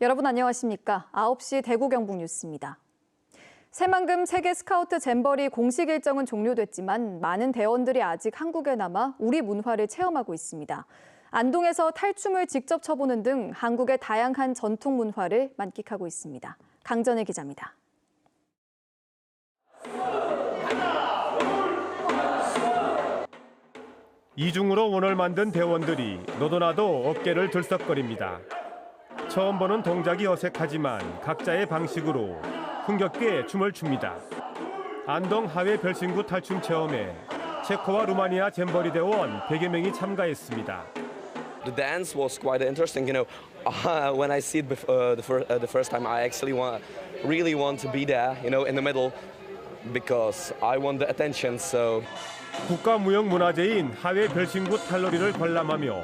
여러분 안녕하십니까? 9시 대구 경북 뉴스입니다. 새만금 세계 스카우트 잼버리 공식 일정은 종료됐지만 많은 대원들이 아직 한국에 남아 우리 문화를 체험하고 있습니다. 안동에서 탈춤을 직접 춰보는 등 한국의 다양한 전통 문화를 만끽하고 있습니다. 강전의 기자입니다. 이중으로 원을 만든 대원들이 너도나도 어깨를 들썩거립니다. 처음 보는 동작이 어색하지만 각자의 방식으로 흥겹게 춤을 춥니다. 안동 하회 별신구 탈춤 체험에 체코와 루마니아 잼버리 대원 100여 명이 참가했습니다. The dance was quite interesting. You know, uh, when I see it bef- uh, the, fir- uh, the first time, I actually want, really want to be there. You know, in the middle, because I want the attention. So 국가무형문화재인 하회 별신구 탈놀이를 관람하며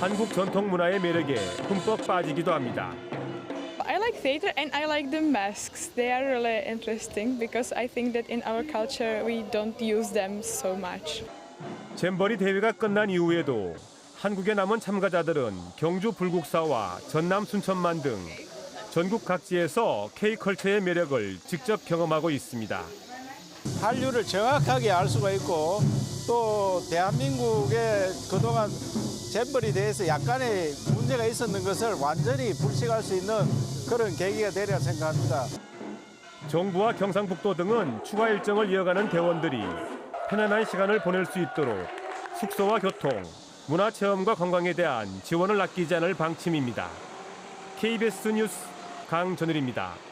한국 전통 문화의 매력에 흠뻑 빠지기도 합니다. I like theater and I like the masks. They are really interesting because I think that in our culture we don't use them so much. 잼버리 대회가 끝난 이후에도 한국에 남은 참가자들은 경주 불국사와 전남 순천만 등 전국 각지에서 K컬처의 매력을 직접 경험하고 있습니다. 한류를 정확하게 알 수가 있고 또 대한민국의 그동안 잼버리 대해서 약간의 문제가 있었는 것을 완전히 불식할 수 있는 그런 계기가 되리라 생각합니다. 정부와 경상북도 등은 추가 일정을 이어가는 대원들이 편안한 시간을 보낼 수 있도록 숙소와 교통, 문화체험과 관광에 대한 지원을 아끼지 않을 방침입니다. KBS 뉴스 강전일입니다.